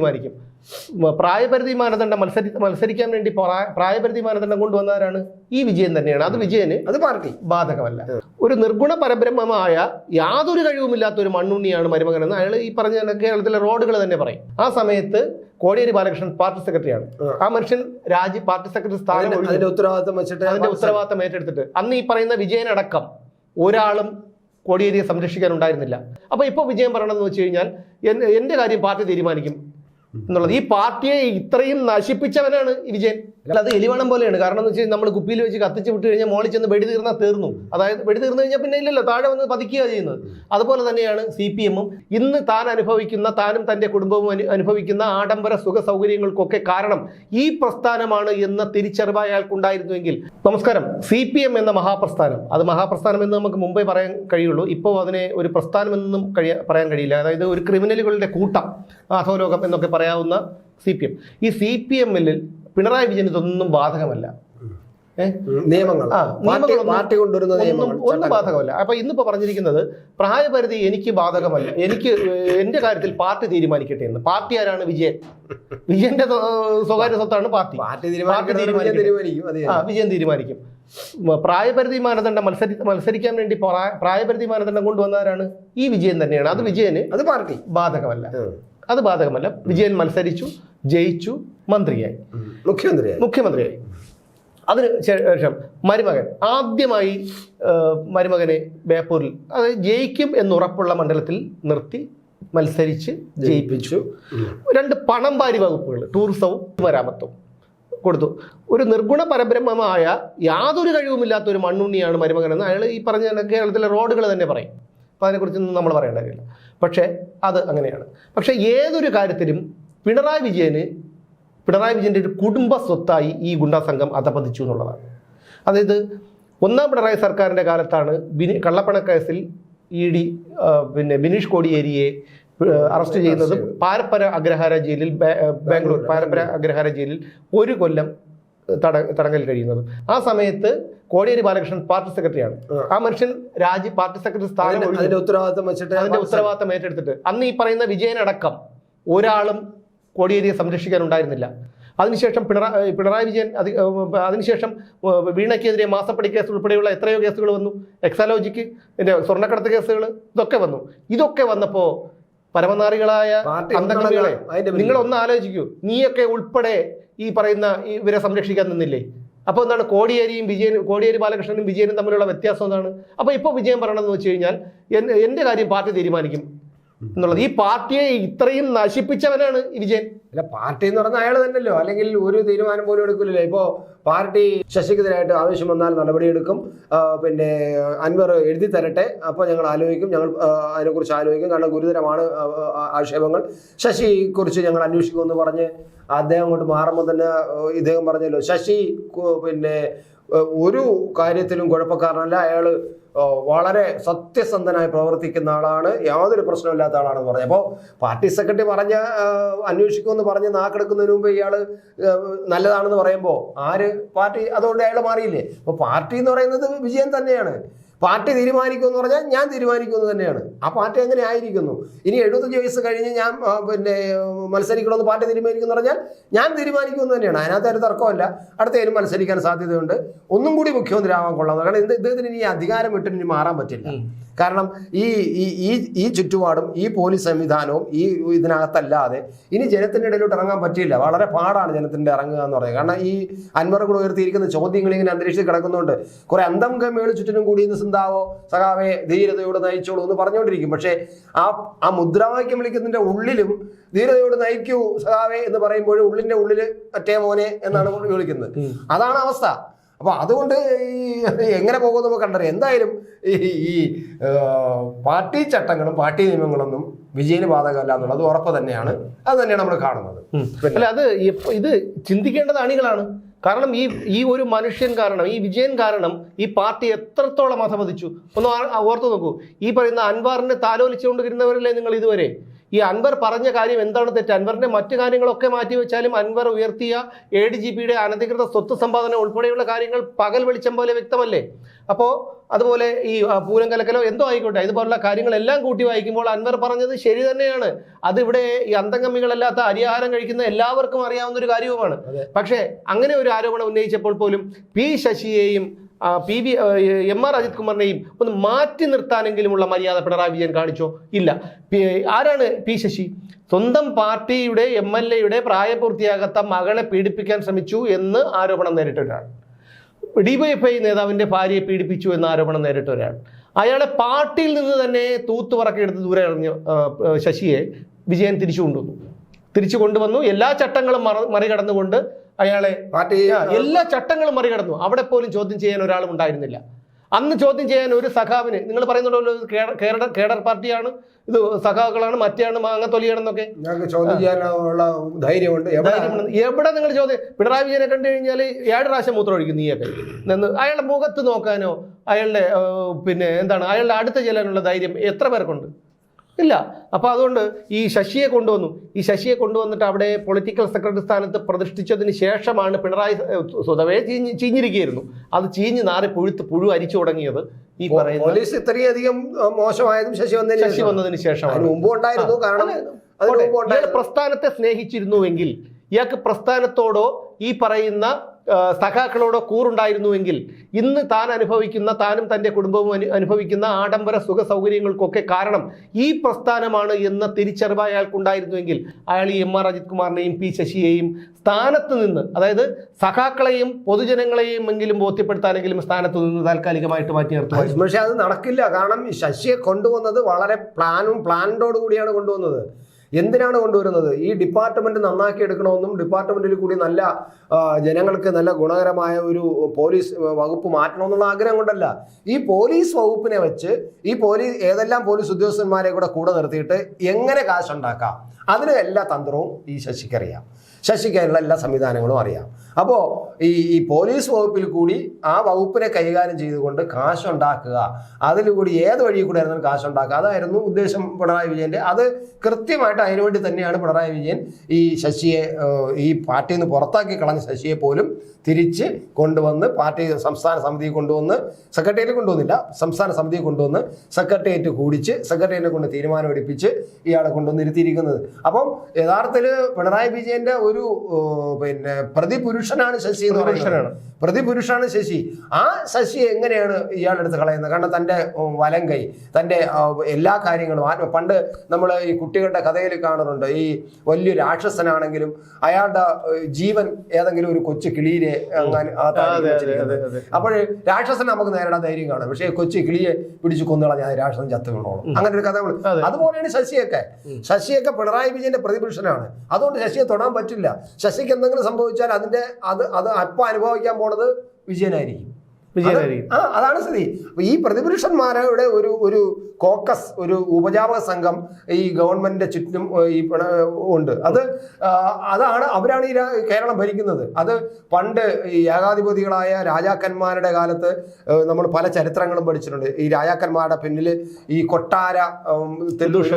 തീരുമാനിക്കും പ്രായപരിധി മാനദണ്ഡം മത്സരി മത്സരിക്കാൻ വേണ്ടി പ്രായ- പ്രായപരിധി മാനദണ്ഡം കൊണ്ടുവന്നവരാണ് ഈ വിജയൻ തന്നെയാണ്. അത് വിജയന് അത് പാർട്ടി. ബാധകമല്ല. ഒരു നിർഗുണ പരബ്രഹ്മമായ യാതൊരു കഴിവുമില്ലാത്ത ഒരു മണ്ണുണ്ണിയാണ് മരുമകൻ എന്ന് അയാൾ ഈ പറഞ്ഞ കേരളത്തിലെ റോഡുകൾ തന്നെ പറയും. ആ സമയത്ത് കോടിയേരി ബാലകൃഷ്ണൻ പാർട്ടി സെക്രട്ടറിയാണ്. ആ. മനുഷ്യൻ രാജ്യ പാർട്ടി സെക്രട്ടറി സ്ഥാനം അതിന്റെ ഉത്തരവാദിത്തം വെച്ചിട്ട് അതിന്റെ ഉത്തരവാദിത്തം ഏറ്റെടുത്തിട്ട്. അന്ന് ഈ പറയുന്ന വിജയനടക്കം ഒരാളും കോടിയേരിയെ സംരക്ഷിക്കാൻ ഉണ്ടായിരുന്നില്ല അപ്പൊ ഇപ്പൊ വിജയം പറയണമെന്ന് വെച്ച് കഴിഞ്ഞാൽ എന്റെ എന്റെ കാര്യം പാർട്ടി തീരുമാനിക്കും. എന്നുള്ളത്. ഈ പാർട്ടിയെ ഇത്രയും നശിപ്പിച്ചവനാണ് വിജയൻ. അത് എലിവണം പോലെയാണ്. കാരണം എന്ന് വെച്ചാൽ നമ്മൾ കുപ്പിയിൽ വെച്ച് കത്തിച്ച് വിട്ട് കഴിഞ്ഞാൽ മോളിൽ ചെന്ന് വെടി തീർന്നാൽ തീർന്നു. അതായത് വെടി തീർന്നു കഴിഞ്ഞാൽ പിന്നെ ഇല്ലല്ലോ താഴെ വന്ന് പതിക്കുക ചെയ്യുന്നത്. അതുപോലെ തന്നെയാണ് സി പി എമ്മും ഇന്ന് താൻ അനുഭവിക്കുന്ന താനും തന്റെ കുടുംബവും അനു- അനുഭവിക്കുന്ന ആഡംബര സുഖ സൗകര്യങ്ങൾക്കൊക്കെ കാരണം ഈ പ്രസ്ഥാനമാണ് എന്ന തിരിച്ചറിവ് അയാൾക്കുണ്ടായിരുന്നുവെങ്കിൽ. നമസ്കാരം. സി പി എം എന്ന മഹാപ്രസ്ഥാനം. അത് മഹാപ്രസ്ഥാനം എന്ന് നമുക്ക് മുമ്പേ പറയാൻ കഴിയുള്ളൂ. ഇപ്പോൾ അതിനെ ഒരു പ്രസ്ഥാനം എന്നും കഴിയ പറയാൻ കഴിയില്ല. അതായത് ഒരു ക്രിമിനലുകളുടെ കൂട്ടം അധോലോകം എന്നൊക്കെ പറയാവുന്ന സി പി എം ഈ സി പി എമ്മിൽ പിണറായി വിജയൻ ഇതൊന്നും ബാധകമല്ല. നിയമങ്ങൾ. പാർട്ടി കൊണ്ടുവരുന്ന ഒന്നും നിയമങ്ങൾ ഒന്നും ചട്ടങ്ങൾ. ബാധകമല്ല. അപ്പൊ ഇന്നിപ്പോ പറഞ്ഞിരിക്കുന്നത് പ്രായപരിധി എനിക്ക് ബാധകമല്ല. എനിക്ക് എന്റെ കാര്യത്തിൽ പാർട്ടി തീരുമാനിക്കട്ടെ എന്ന്. പാർട്ടി ആരാണ് വിജയൻ? വിജയന്റെ സ്വ- സ്വകാര്യ സ്വത്താണ് പാർട്ടി. വിജയൻ തീരുമാനിക്കും. പ്രായപരിധി മാനദണ്ഡം മത്സരി മത്സരിക്കാൻ വേണ്ടി പ്രായപരിധി മാനദണ്ഡം കൊണ്ടുവന്നവരാണ് ഈ വിജയൻ തന്നെയാണ്. അത് വിജയന് അത് പാർട്ടി. ബാധകമല്ല. അത് ബാധകമല്ല. വിജയൻ മത്സരിച്ചു ജയിച്ചു മന്ത്രിയായി. മുഖ്യമന്ത്രിയായി. മുഖ്യമന്ത്രിയായി. അതിന് ശേഷം മരുമകൻ. ആദ്യമായി മരുമകനെ ബേപ്പൂരിൽ അത് ജയിക്കും എന്നുറപ്പുള്ള മണ്ഡലത്തിൽ നിർത്തി മത്സരിച്ച് ജയിപ്പിച്ചു. രണ്ട് പണം വാരി വകുപ്പുകൾ ടൂറിസവും മരാമത്തും കൊടുത്തു. ഒരു നിർഗുണ പരബ്രഹ്മമായ യാതൊരു കഴിവുമില്ലാത്ത ഒരു മണ്ണുണ്ണിയാണ് മരുമകൻ എന്ന് അയാൾ ഈ പറഞ്ഞ കേരളത്തിലെ റോഡുകൾ തന്നെ പറയും. അപ്പോൾ അതിനെക്കുറിച്ചൊന്നും നമ്മൾ പറയേണ്ട കാര്യമില്ല. പക്ഷേ അത് അങ്ങനെയാണ്. പക്ഷേ ഏതൊരു കാര്യത്തിലും പിണറായി വിജയന് പിണറായി വിജയന്റെ ഒരു കുടുംബ സ്വത്തായി ഈ ഗുണ്ടാ സംഘം അധപതിച്ചു എന്നുള്ളതാണ്. അതായത് ഒന്നാം പിണറായി സർക്കാരിന്റെ കാലത്താണ് ബിനി കള്ളപ്പണക്കേസിൽ ഇ ഡി പിന്നെ ബിനീഷ് കോടിയേരിയെ അറസ്റ്റ് ചെയ്യുന്നത് പാരപ്പര അഗ്രഹാര ജയിലിൽ ബാംഗ്ലൂർ പാരപ്പര അഗ്രഹാര ജയിലിൽ ഒരു കൊല്ലം തട തടങ്കലിൽ കഴിയുന്നത്. ആ സമയത്ത് കോടിയേരി ബാലകൃഷ്ണൻ പാർട്ടി സെക്രട്ടറിയാണ്. ആ. മനുഷ്യൻ രാജ്യ പാർട്ടി സെക്രട്ടറി സ്ഥാനം അതിന്റെ ഉത്തരവാദിത്തം വെച്ചിട്ട് അതിന്റെ ഉത്തരവാദിത്തം ഏറ്റെടുത്തിട്ട്. അന്ന് ഈ പറയുന്ന വിജയനടക്കം ഒരാളും കോടിയേരിയെ സംരക്ഷിക്കാനുണ്ടായിരുന്നില്ല. അതിനുശേഷം പിണറായി പിണറായി വിജയൻ അത് അതിനുശേഷം വീണയ്ക്കെതിരെ മാസപ്പടി കേസ് ഉൾപ്പെടെയുള്ള എത്രയോ കേസുകൾ വന്നു. എക്സാലോജിക്ക് പിന്നെ സ്വർണക്കടത്ത് കേസുകൾ ഇതൊക്കെ വന്നു. ഇതൊക്കെ വന്നപ്പോൾ പരമനാറികളായ അന്തങ്ങളെ നിങ്ങളൊന്ന് നിങ്ങൾ ഒന്ന് ആലോചിക്കൂ. നീയൊക്കെ ഉൾപ്പെടെ ഈ പറയുന്ന ഇവരെ സംരക്ഷിക്കാൻ നിന്നില്ലേ? അപ്പോൾ എന്താണ് കോടിയേരിയും വിജയനും കോടിയേരി ബാലകൃഷ്ണനും വിജയനും തമ്മിലുള്ള വ്യത്യാസം എന്താണ്? അപ്പോൾ ഇപ്പോൾ വിജയം പറയണമെന്ന് വെച്ച് കഴിഞ്ഞാൽ എന്റെ കാര്യം പാർട്ടി തീരുമാനിക്കും. എന്നുള്ളത്. ഈ പാർട്ടിയെ ഇത്രയും നശിപ്പിച്ചവനാണ് വിജയൻ. അല്ല പാർട്ടി എന്ന് പറഞ്ഞാൽ അയാൾ തന്നെയല്ലോ. അല്ലെങ്കിൽ ഒരു തീരുമാനം പോലും എടുക്കില്ലല്ലോ. ഇപ്പോൾ പാർട്ടി ശശിക്കെതിരായിട്ട് ആവശ്യം വന്നാൽ നടപടിയെടുക്കും പിന്നെ അൻവർ എഴുതി തരട്ടെ. അപ്പോൾ ഞങ്ങൾ ആലോചിക്കും. ഞങ്ങൾ അതിനെക്കുറിച്ച് ആലോചിക്കും. കാരണം ഗുരുതരമാണ് ആക്ഷേപങ്ങൾ. ശശിയെക്കുറിച്ച് ഞങ്ങൾ അന്വേഷിക്കുമെന്ന് പറഞ്ഞ് അദ്ദേഹം അങ്ങോട്ട് മാറുമ്പോൾ തന്നെ ഇദ്ദേഹം പറഞ്ഞല്ലോ ശശി പിന്നെ ഒരു കാര്യത്തിലും കുഴപ്പക്കാരനല്ല. അയാൾ വളരെ സത്യസന്ധനായി പ്രവർത്തിക്കുന്ന ആളാണ്. യാതൊരു പ്രശ്നമില്ലാത്ത ആളാണെന്ന് പറഞ്ഞു. അപ്പോൾ പാർട്ടി സെക്രട്ടറി പറഞ്ഞ അന്വേഷിക്കുമെന്ന് പറഞ്ഞ് നാക്കെടുക്കുന്നതിന് മുമ്പ് ഇയാൾ നല്ലതാണെന്ന് പറയുമ്പോൾ ആര്? പാർട്ടി അതുകൊണ്ട് അയാൾ മാറിയില്ലേ? അപ്പോൾ പാർട്ടി എന്ന് പറയുന്നത് വിജയം തന്നെയാണ്. പാർട്ടി തീരുമാനിക്കുമെന്ന് പറഞ്ഞാൽ ഞാൻ തീരുമാനിക്കുമെന്ന് തന്നെയാണ്. ആ പാർട്ടി അങ്ങനെ ആയിരിക്കുന്നു. ഇനി എഴുപത്തഞ്ച് വയസ്സ് കഴിഞ്ഞ് ഞാൻ പിന്നെ മത്സരിക്കണമെന്ന് പാർട്ടി തീരുമാനിക്കുമെന്ന് പറഞ്ഞാൽ ഞാൻ തീരുമാനിക്കുമെന്ന് തന്നെയാണ്. അതിനകത്ത് ഒരു തർക്കമല്ല അടുത്തേലും മത്സരിക്കാൻ സാധ്യതയുണ്ട്. ഒന്നും കൂടി മുഖ്യമന്ത്രി ആവാൻ കൊള്ളാം. കാരണം ഇത് ഇദ്ദേഹത്തിന് ഇനി അധികാരം വിട്ടിട്ട് ഇനി മാറാൻ പറ്റില്ല. കാരണം ഈ ഈ ഈ ചുറ്റുപാടും ഈ പോലീസ് സംവിധാനവും ഈ ഇതിനകത്തല്ലാതെ ഇനി ജനത്തിന്റെ ഇടയിലോട്ട് ഇറങ്ങാൻ പറ്റില്ല വളരെ പാടാണ് ജനത്തിന്റെ ഇറങ്ങുക എന്ന് പറയുന്നത് കാരണം ഈ അൻവർ കൂടെ ഉയർത്തിയിരിക്കുന്ന ചോദ്യങ്ങൾ ഇങ്ങനെ അന്തരീക്ഷത്തിൽ കിടക്കുന്നുണ്ട്. കുറെ അന്തം കമ്മികൾ ചുറ്റിനും കൂടി സിന്താവോ സഖാവെ ധീരതയോട് നയിച്ചോളൂ എന്ന് പറഞ്ഞുകൊണ്ടിരിക്കും. പക്ഷേ ആ ആ മുദ്രാവാക്യം വിളിക്കുന്നതിന്റെ ഉള്ളിലും ധീരതയോട് നയിക്കൂ സഖാവെ എന്ന് പറയുമ്പോൾ ഉള്ളിന്റെ ഉള്ളിൽ മറ്റേ മോനെ എന്നാണ് വിളിക്കുന്നത്. അതാണ് അവസ്ഥ. അപ്പൊ അതുകൊണ്ട് ഈ എങ്ങനെ പോകുമെന്ന് നമുക്ക് കണ്ടറിയാം. എന്തായാലും ഈ ഈ പാർട്ടി ചട്ടങ്ങളും പാർട്ടി നിയമങ്ങളൊന്നും വിജയന് ബാധകമല്ല എന്നുള്ളത് ഉറപ്പ് തന്നെയാണ്. അത് തന്നെയാണ് നമ്മൾ കാണുന്നത്. അല്ല അത് ഇത് ചിന്തിക്കേണ്ടത് അണികളാണ് കാരണം ഈ ഈ ഒരു മനുഷ്യൻ കാരണം ഈ വിജയൻ കാരണം ഈ പാർട്ടി എത്രത്തോളം അധപതിച്ചു? ഒന്ന് ഓർത്തു നോക്കൂ. ഈ പറയുന്ന അൻവാറിനെ താലോലിച്ചുകൊണ്ടിരുന്നവരല്ലേ നിങ്ങൾ ഇതുവരെ? ഈ അൻവർ പറഞ്ഞ കാര്യം എന്താണ് തെറ്റ്? അൻവറിന്റെ മറ്റു കാര്യങ്ങളൊക്കെ മാറ്റിവെച്ചാലും അൻവർ ഉയർത്തിയ എ ഡി ജി പിയുടെ അനധികൃത സ്വത്ത് സമ്പാദന ഉൾപ്പെടെയുള്ള കാര്യങ്ങൾ പകൽ വെളിച്ചം പോലെ വ്യക്തമല്ലേ? അപ്പോൾ അതുപോലെ ഈ പൂരം കലക്കലോ എന്തോ ആയിക്കോട്ടെ ഇതുപോലുള്ള കാര്യങ്ങളെല്ലാം കൂട്ടി വായിക്കുമ്പോൾ അൻവർ പറഞ്ഞത് ശരി തന്നെയാണ്. അതിവിടെ ഈ അന്തംഗമികളല്ലാത്ത അരിയാഹാരം കഴിക്കുന്ന എല്ലാവർക്കും അറിയാവുന്ന ഒരു കാര്യവുമാണ്. പക്ഷേ അങ്ങനെ ഒരു ആരോപണം ഉന്നയിച്ചപ്പോൾ പോലും P ശശിയെയും P V M R Ajith കുമാറിനെയും ഒന്ന് മാറ്റി നിർത്താനെങ്കിലുമുള്ള മര്യാദ പിണറായി വിജയൻ കാണിച്ചോ? ഇല്ല. ആരാണ് പി ശശി? സ്വന്തം പാർട്ടിയുടെ എം എൽ എയുടെ പ്രായപൂർത്തിയാകാത്ത മകളെ പീഡിപ്പിക്കാൻ ശ്രമിച്ചു എന്ന് ആരോപണം നേരിട്ട ഒരാൾ. ഡിവൈഎഫ്ഐ നേതാവിന്റെ ഭാര്യയെ പീഡിപ്പിച്ചു എന്ന ആരോപണം നേരിട്ട ഒരാൾ. അയാളെ പാർട്ടിയിൽ നിന്ന് തന്നെ തൂത്തുപറക്കെടുത്ത് ദൂരെ എറിഞ്ഞു ശശിയെ വിജയൻ തിരിച്ചു കൊണ്ടുവന്നു. തിരിച്ചു കൊണ്ടുവന്നു. എല്ലാ ചട്ടങ്ങളും മറ മറികടന്നുകൊണ്ട് അയാളെ എല്ലാ ചട്ടങ്ങളും മറികടന്നു. അവിടെ പോലും ചോദ്യം ചെയ്യാൻ ഒരാളും ഉണ്ടായിരുന്നില്ല. അന്ന് ചോദ്യം ചെയ്യാൻ ഒരു സഖാവിന് നിങ്ങൾ പറയുന്നുണ്ടല്ലോ കേരള കേഡ- കേഡർ പാർട്ടിയാണ് ഇത് സഖാക്കളാണ് മറ്റേയാണ് മാങ്ങത്തൊലിയാണെന്നൊക്കെ ചോദ്യം ചെയ്യാനുള്ള ധൈര്യമുണ്ട്. എവിടെ നിങ്ങൾ ചോദ്യം പിണറായി വിജയനെ കണ്ടു കഴിഞ്ഞാൽ ഏഴ് പ്രാവശ്യം മൂത്രം ഒഴിക്കും നീയൊക്കെ. നിന്ന് അയാളുടെ മുഖത്ത് നോക്കാനോ അയാളുടെ പിന്നെ എന്താണ് അയാളുടെ അടുത്ത് ചെല്ലാനുള്ള ധൈര്യം എത്ര പേർക്കുണ്ട്? ഇല്ല. അപ്പോൾ അതുകൊണ്ട് ഈ ശശിയെ കൊണ്ടുവന്നു. ഈ ശശിയെ കൊണ്ടുവന്നിട്ട് അവിടെ പൊളിറ്റിക്കൽ സെക്രട്ടറി സ്ഥാനത്ത് പ്രതിഷ്ഠിച്ചതിന് ശേഷമാണ് പിണറായി സ്വതവേ ചീഞ്ഞ് ചീഞ്ഞിരിക്കുകയായിരുന്നു. അത് ചീഞ്ഞ് നാറി പുഴുത്ത് പുഴു അരിച്ചു തുടങ്ങിയത് ഈ പറയുന്നത് പോലീസ് ഇത്രയധികം അധികം മോശമായതും ശശി വന്നതിന് ശശി. വന്നതിന് ശേഷമാണ്. മുമ്പ് ഉണ്ടായിരുന്നു കാരണം പ്രസ്ഥാനത്തെ സ്നേഹിച്ചിരുന്നുവെങ്കിൽ ഇയാൾക്ക് പ്രസ്ഥാനത്തോടോ ഈ പറയുന്ന സഖാക്കളോടോ കൂറുണ്ടായിരുന്നുവെങ്കിൽ ഇന്ന് താൻ അനുഭവിക്കുന്ന താനും തന്റെ കുടുംബവും അനു- അനുഭവിക്കുന്ന ആഡംബര സുഖ സൗകര്യങ്ങൾക്കൊക്കെ കാരണം ഈ പ്രസ്ഥാനമാണ് എന്ന തിരിച്ചറിവ് അയാൾക്കുണ്ടായിരുന്നുവെങ്കിൽ അയാൾ ഈ എം ആർ അജിത് കുമാറിനെയും പി ശശിയെയും സ്ഥാനത്ത് നിന്ന് അതായത് സഖാക്കളെയും പൊതുജനങ്ങളെയും എങ്കിലും ബോധ്യപ്പെടുത്താനെങ്കിലും സ്ഥാനത്ത് നിന്ന് താൽക്കാലികമായിട്ട് മാറ്റി നിർത്തുമായിരുന്നു. പക്ഷേ അത് നടക്കില്ല. കാരണം ശശിയെ കൊണ്ടുവന്നത് വളരെ പ്ലാനും പ്ലാനോട് കൂടിയാണ് കൊണ്ടുവന്നത്. എന്തിനാണ് കൊണ്ടുവരുന്നത്? ഈ ഡിപ്പാർട്ട്മെന്റ് നന്നാക്കി എടുക്കണമെന്നും ഡിപ്പാർട്ട്മെന്റിൽ കൂടി നല്ല ജനങ്ങൾക്ക് നല്ല ഗുണകരമായ ഒരു പോലീസ് വകുപ്പ് മാറ്റണമെന്നുള്ള ആഗ്രഹം കൊണ്ടല്ല. ഈ പോലീസ് വകുപ്പിനെ വെച്ച് ഈ പോലീസ് ഏതെല്ലാം പോലീസ് ഉദ്യോഗസ്ഥന്മാരെ കൂടെ കൂടെ നിർത്തിയിട്ട് എങ്ങനെ കാശുണ്ടാക്കാം? അതിന് എല്ലാ തന്ത്രവും ഈ ശശിക്ക് അതിനുള്ള എല്ലാ സംവിധാനങ്ങളും അറിയാം. അപ്പോൾ ഈ ഈ പോലീസ് വകുപ്പിൽ കൂടി ആ വകുപ്പിനെ കൈകാര്യം ചെയ്തുകൊണ്ട് കാശുണ്ടാക്കുക. അതിലൂടി ഏത് വഴി കൂടെ ആയിരുന്നു കാശുണ്ടാക്കുക. അതായിരുന്നു ഉദ്ദേശം പിണറായി വിജയന്റെ അത് കൃത്യമായിട്ട് അതിനുവേണ്ടി തന്നെയാണ് പിണറായി വിജയൻ ഈ ശശിയെ ഈ പാർട്ടിയിൽ നിന്ന് പുറത്താക്കി കളഞ്ഞ ശശിയെ പോലും തിരിച്ച് കൊണ്ടുവന്ന് പാർട്ടി സംസ്ഥാന സമിതിയിൽ കൊണ്ടുവന്ന് സെക്രട്ടേറിയറ്റ് കൊണ്ടുവന്നില്ല. സംസ്ഥാന സമിതിയിൽ കൊണ്ടുവന്ന് സെക്രട്ടേറിയറ്റ് കൂടിച്ച് സെക്രട്ടേറിയറ്റിനെ കൊണ്ട് തീരുമാനമെടുപ്പിച്ച് ഇയാളെ കൊണ്ടുവന്ന് ഇരുത്തിയിരിക്കുന്നത്. അപ്പം യഥാർത്ഥത്തിൽ പിണറായി വിജയന്റെ ഒരു പിന്നെ പ്രതിപുരുഷനാണ് ശശി എന്ന് പറയുന്നത്. പ്രതിപുരുഷനാണ്. ശശി. ആ ശശി എങ്ങനെയാണ് ഇയാളെടുത്ത് കളയുന്നത്? കാരണം തന്റെ വലം കൈ തന്റെ എല്ലാ കാര്യങ്ങളും ആത്മ പണ്ട് നമ്മൾ ഈ കുട്ടികളുടെ കഥയിൽ കാണുന്നുണ്ട്. ഈ വലിയ രാക്ഷസനാണെങ്കിലും അയാളുടെ ജീവൻ ഏതെങ്കിലും ഒരു കൊച്ചു കിളിയിലെ. അപ്പോൾ രാക്ഷസൻ നമുക്ക് നേരിടാൻ ധൈര്യം കാണും. പക്ഷേ കൊച്ചു കിളിയെ പിടിച്ചു കൊന്നുകളഞ്ഞാൽ രാക്ഷസൻ ചത്തു വീണോളും അങ്ങനെ ഒരു കഥ അതുപോലെയാണ് ശശിയൊക്കെ. ശശിയൊക്കെ പിണറായി വിജയന്റെ പ്രതിപുരുഷനാണ്. അതുകൊണ്ട് ശശിയെ തൊടാൻ പറ്റില്ല. ശശിക്ക് എന്തെങ്കിലും സംഭവിച്ചാൽ അതിന്റെ അത് അത് അപ്പം അനുഭവിക്കാൻ പോണത് വിജയനായിരിക്കും. അതാണ് സ്ഥിതി. ഈ പ്രതിപുരുഷന്മാരുടെ ഒരു ഒരു കോക്കസ് ഒരു ഉപജാപക സംഘം ഈ ഗവൺമെന്റിന്റെ ചുറ്റും ഈ ഉണ്ട്. അത് അതാണ് അവരാണ് ഈ കേരളം ഭരിക്കുന്നത്. അത് പണ്ട് ഈ ഏകാധിപതികളായ രാജാക്കന്മാരുടെ കാലത്ത് നമ്മൾ പല ചരിത്രങ്ങളും പഠിച്ചിട്ടുണ്ട്. ഈ രാജാക്കന്മാരുടെ പിന്നിൽ ഈ കൊട്ടാര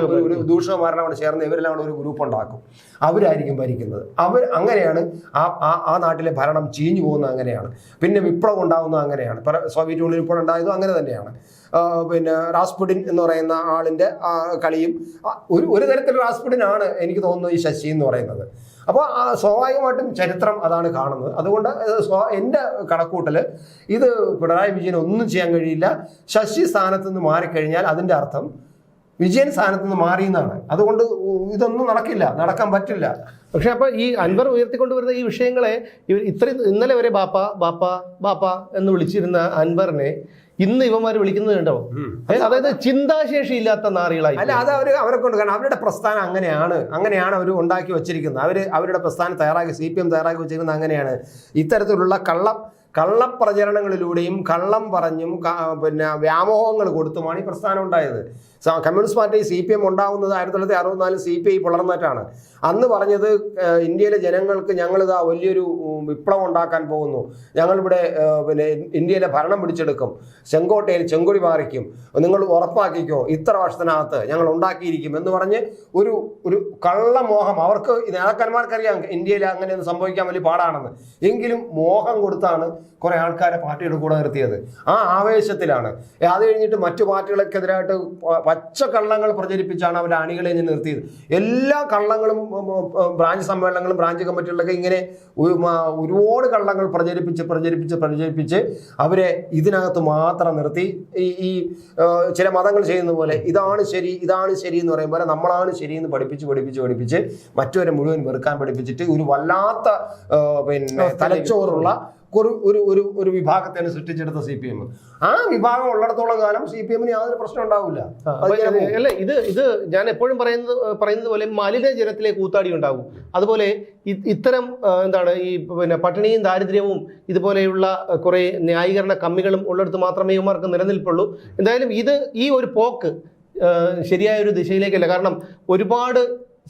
ഒരു ദൂഷകന്മാരെല്ലാം കൂടെ ചേർന്ന് ഇവരെല്ലാം കൂടെ ഒരു ഗ്രൂപ്പ് ഉണ്ടാക്കും. അവരായിരിക്കും ഭരിക്കുന്നത്. അവർ അങ്ങനെയാണ് ആ ആ- നാട്ടിലെ ഭരണം ചീഞ്ഞു പോകുന്നത് അങ്ങനെയാണ്. പിന്നെ വിപ്ലവം ഉണ്ടാകുന്നത് അങ്ങനെയാണ്. പല- സോവിയറ്റ് യൂണിയൻ ഇപ്പോൾ ഉണ്ടായതും അങ്ങനെ തന്നെയാണ്. പിന്നെ റാസ്പുഡിൻ എന്ന് പറയുന്ന ആളിന്റെ കളിയും ഒരു ഒരു തരത്തിൽ റാസ്പുഡിൻ ആണ് എനിക്ക് തോന്നുന്നത് ഈ ശശി എന്ന് പറയുന്നത്. അപ്പോൾ സ്വാഭാവികമായിട്ടും ചരിത്രം അതാണ് കാണുന്നത്. അതുകൊണ്ട് എന്റെ കണക്കൂട്ടൽ ഇത് പിണറായി വിജയൻ ഒന്നും ചെയ്യാൻ കഴിയില്ല. ശശി സ്ഥാനത്ത് നിന്ന് മാറിക്കഴിഞ്ഞാൽ അതിന്റെ അർത്ഥം വിജയൻ സ്ഥാനത്ത് നിന്ന് മാറിയെന്നാണ് അതുകൊണ്ട് ഇതൊന്നും നടക്കില്ല. നടക്കാൻ പറ്റില്ല. പക്ഷെ അപ്പൊ ഈ അൻവർ ഉയർത്തിക്കൊണ്ടുവരുന്ന ഈ വിഷയങ്ങളെ ഇവർ ഇത്രയും ഇന്നലെ വരെ ബാപ്പ ബാപ്പ ബാപ്പ എന്ന് വിളിച്ചിരുന്ന അൻവറിനെ ഇന്ന് ഇവന്മാർ വിളിക്കുന്നത് കണ്ടോ? അതായത് ചിന്താശേഷി ഇല്ലാത്ത നാറികളായി. അല്ല അത് അവർ അവരെ കൊണ്ട് കാരണം അവരുടെ പ്രസ്ഥാനം അങ്ങനെയാണ്. അങ്ങനെയാണ് അവർ ഉണ്ടാക്കി വെച്ചിരിക്കുന്നത്. അവർ അവരുടെ പ്രസ്ഥാനം തയ്യാറാക്കി സി പി എം തയ്യാറാക്കി വെച്ചിരിക്കുന്നത് അങ്ങനെയാണ്. ഇത്തരത്തിലുള്ള കള്ള കള്ളപ്രചരണങ്ങളിലൂടെയും കള്ളം പറഞ്ഞും പിന്നെ വ്യാമോഹങ്ങൾ കൊടുത്തുമാണ് ഈ പ്രസ്ഥാനം ഉണ്ടായത്. Communist party C P M ഉണ്ടാവുന്നത് ആയിരത്തി തൊള്ളായിരത്തി അറുപത്തിനാല് സി പി ഐ പുലർന്നിട്ടാണ് അന്ന് പറഞ്ഞത് ഇന്ത്യയിലെ ജനങ്ങൾക്ക് ഞങ്ങളിതാ വലിയൊരു വിപ്ലവം ഉണ്ടാക്കാൻ പോകുന്നു. ഞങ്ങളിവിടെ പിന്നെ ഇന്ത്യയിലെ ഭരണം പിടിച്ചെടുക്കും. ചെങ്കോട്ടയിൽ ചെങ്കൊടി മാറിക്കും. നിങ്ങൾ ഉറപ്പാക്കിക്കോ ഇത്ര വർഷത്തിനകത്ത് ഞങ്ങൾ ഉണ്ടാക്കിയിരിക്കും എന്ന് പറഞ്ഞ് ഒരു ഒരു കള്ളമോഹം അവർക്ക് നേതാക്കന്മാർക്കറിയാം ഇന്ത്യയിൽ അങ്ങനെയൊന്നും സംഭവിക്കാൻ വലിയ പാടാണെന്ന്. എങ്കിലും മോഹം കൊടുത്താണ് കുറെ ആൾക്കാരെ പാർട്ടിയുടെ കൂടെ നിർത്തിയത്. ആ ആവേശത്തിലാണ്. അത് കഴിഞ്ഞിട്ട് മറ്റു പാർട്ടികൾക്കെതിരായിട്ട് പച്ച കള്ളങ്ങൾ പ്രചരിപ്പിച്ചാണ് അവരുടെ അണികളെ ഇനി നിർത്തിയത്. എല്ലാ കള്ളങ്ങളും ബ്രാഞ്ച് സമ്മേളനങ്ങളും ബ്രാഞ്ച് കമ്മിറ്റികളിലൊക്കെ ഇങ്ങനെ ഒരുപാട് കള്ളങ്ങൾ പ്രചരിപ്പിച്ച് പ്രചരിപ്പിച്ച് പ്രചരിപ്പിച്ച് അവരെ ഇതിനകത്ത് മാത്രം നിർത്തി. ഈ ഈ ചില മതങ്ങൾ ചെയ്യുന്ന പോലെ ഇതാണ് ശരി ഇതാണ് ശരി എന്ന് പറയുമ്പോൾ പോലെ നമ്മളാണ് ശരി എന്ന് പഠിപ്പിച്ച് പഠിപ്പിച്ച് പഠിപ്പിച്ച് മറ്റവരെ മുഴുവൻ വെറുക്കാൻ പഠിപ്പിച്ചിട്ട് ഒരു വല്ലാത്ത പിന്നെ തലച്ചോറുള്ള ഒരു ഒരു ഒരു ഒരു വിഭാഗത്തെയാണ് സൃഷ്ടിച്ചെടുത്ത സി പി എം ആ വിഭാഗം ഉള്ളിടത്തോളം കാലം സി പി എമ്മിന് യാതൊരു പ്രശ്നം ഉണ്ടാവില്ല. അല്ല ഇത് ഇത് ഞാൻ എപ്പോഴും പറയുന്നത് പറയുന്നത് പോലെ മലിന ജലത്തിലെ കൂത്താടി ഉണ്ടാവും അതുപോലെ ഇത്തരം എന്താണ് ഈ പിന്നെ പട്ടിണിയും ദാരിദ്ര്യവും ഇതുപോലെയുള്ള കുറെ കുറേ ന്യായീകരണ കമ്മികളും ഉള്ളിടത്ത് മാത്രമേ ഇവർക്ക് നിലനിൽപ്പുള്ളൂ. എന്തായാലും ഇത് ഈ ഒരു പോക്ക് ശരിയായ ഒരു ദിശയിലേക്കല്ല. കാരണം ഒരുപാട്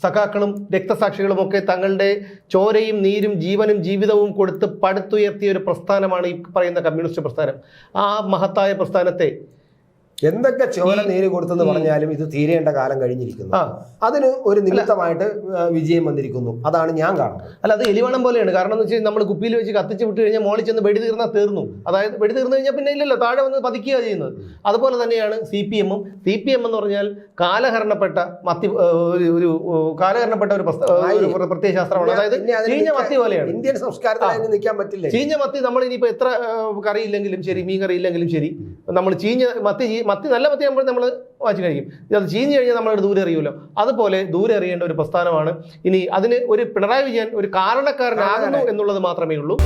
സഖാക്കളും രക്തസാക്ഷികളും ഒക്കെ തങ്ങളുടെ ചോരയും നീരും ജീവനും ജീവിതവും കൊടുത്ത് പടുത്തുയർത്തിയ ഒരു പ്രസ്ഥാനമാണ് ഈ പറയുന്ന കമ്മ്യൂണിസ്റ്റ് പ്രസ്ഥാനം. ആ മഹത്തായ പ്രസ്ഥാനത്തെ എന്തൊക്കെ ചോര നീര് കൊടുത്തെന്ന് പറഞ്ഞാലും ഇത് തീരേണ്ട കാലം കഴിഞ്ഞിരിക്കുന്നു. അതിന് ഒരു നിമിത്തമായിട്ട് വിജയം വന്നിരിക്കുന്നു. അതാണ് ഞാൻ കാണുന്നത്. അല്ല അത് എലിവണം പോലെയാണ്. കാരണം എന്ന് വെച്ചാൽ നമ്മൾ കുപ്പിയിൽ വെച്ച് കത്തിച്ച് വിട്ട് കഴിഞ്ഞാൽ മോളിൽ ചെന്ന് വെടി തീർന്നാൽ തീർന്നു. അതായത് വെടി തീർന്നു കഴിഞ്ഞാൽ പിന്നെ ഇല്ലല്ലോ താഴെ വന്ന് പതിക്കുക ചെയ്യുന്നത്. അതുപോലെ തന്നെയാണ് സി പി എമ്മും. സി പി എം എന്ന് പറഞ്ഞാൽ കാലഹരണപ്പെട്ട മത്തി ഒരു കാലഹരണപ്പെട്ട ഒരു പ്രത്യേക ഒരു പ്രത്യയ ശാസ്ത്രമാണ്. അതായത് ചീഞ്ഞ മത്തി പോലെയാണ്. ഇന്ത്യൻ സംസ്കാരത്തിൽ നിൽക്കാൻ പറ്റില്ല? ചീഞ്ഞ മത്തി നമ്മൾ ഇനിയിപ്പോൾ എത്ര കറിയില്ലെങ്കിലും ശരി മീൻ കറിയില്ലെങ്കിലും ശരി. നമ്മൾ ചീഞ്ഞ മത്തി മത്തി നല്ല മത്തി ആകുമ്പോൾ നമ്മൾ വാച്ച് കഴിക്കും. അത് ചീഞ്ഞ് കഴിഞ്ഞാൽ നമ്മളൊരു ദൂരെ എറിയുമല്ലോ അതുപോലെ ദൂരെ അറിയേണ്ട ഒരു പ്രസ്ഥാനമാണ്. ഇനി അതിന് ഒരു പിണറായി വിജയൻ ഒരു കാരണക്കാരനാകുന്നു എന്നുള്ളത് മാത്രമേ ഉള്ളൂ.